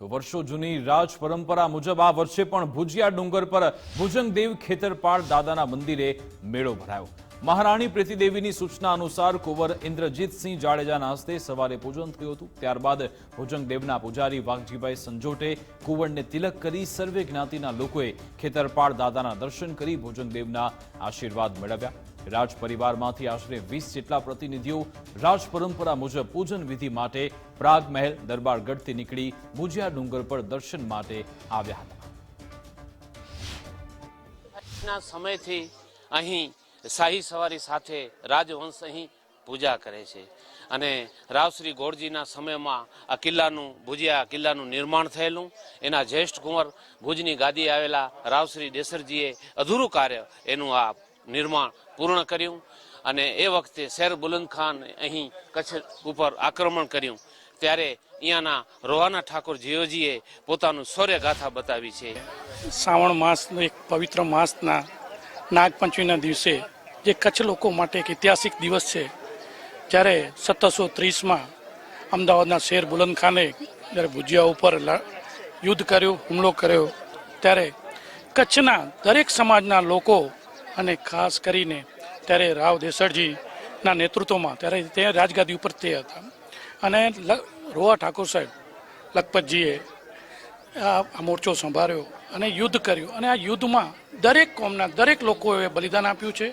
તો વર્ષો જૂની રાજ પરંપરા મુજબ આ વર્ષે પણ ભુજિયા ડુંગર પર ભુજંગદેવ ખેતરપાળ દાદાના મંદિરે મેળો ભરાયો. મહારાણી પ્રીતિદેવીની સૂચના અનુસાર કુંવર ઇન્દ્રજીતસિંહ જાડેજાના હસ્તે સવારે પૂજન થયું હતું. ત્યારબાદ ભુજંગદેવના પૂજારી વાઘજીભાઈ સંજોટે કુંવરને તિલક કરી સર્વે જ્ઞાતિના લોકોએ ખેતરપાળ દાદાના દર્શન કરી ભુજંગદેવના આશીર્વાદ મેળવ્યા. રાજ પરિવારમાંથી આશરે વીસ જેટલા પ્રતિનિધિઓ રાજ પરંપરા મુજબ પૂજન વિધિ માટે પ્રાગ મહેલ દરબારગઢથી નીકળી મુજિયા ડુંગર પર દર્શન માટે આવ્યા હતા. સમયથી અહીં શાહી સવારી સાથે રાજવંશ અહીં પૂજા કરે છે અને રાવશ્રી ગોળજીના સમયમાં આ કિલ્લાનું ભુજિયા કિલ્લાનું નિર્માણ થયેલું. એના જ્યેષ્ઠ કુંવર ભુજની ગાદી આવેલા રાવશ્રી દેસરજીએ અધૂરું કાર્ય એનું આ નિર્માણ પૂર્ણ કર્યું અને એ વખતે શેર બુલંદ ખાન અહીં કચ્છ ઉપર આક્રમણ કર્યું. ત્યારે અહીંયાના રોહાના ઠાકોર જીઓજીએ પોતાનું શૌર્ય ગાથા બતાવી છે. શ્રાવણ માસનો એક પવિત્ર માસના નાગપંચમીના દિવસે જે કચ્છ લોકો માટે એક ઐતિહાસિક દિવસ છે, જ્યારે સત્તરસો ત્રીસમાં અમદાવાદના શેર બુલંદ ખાને જ્યારે ભુજિયા ઉપર યુદ્ધ કર્યું, હુમલો કર્યો, ત્યારે કચ્છના દરેક સમાજના લોકો અને ખાસ કરીને ત્યારે રાવ દેસરજીના નેતૃત્વમાં ત્યારે તે રાજગાદી ઉપર તે હતા. અને રોહા ઠાકોર સાહેબ લખપતજીએ આ મોરચો સંભાળ્યો અને યુદ્ધ કર્યું. અને આ યુદ્ધમાં દરેક કોમના, દરેક લોકોએ બલિદાન આપ્યું છે.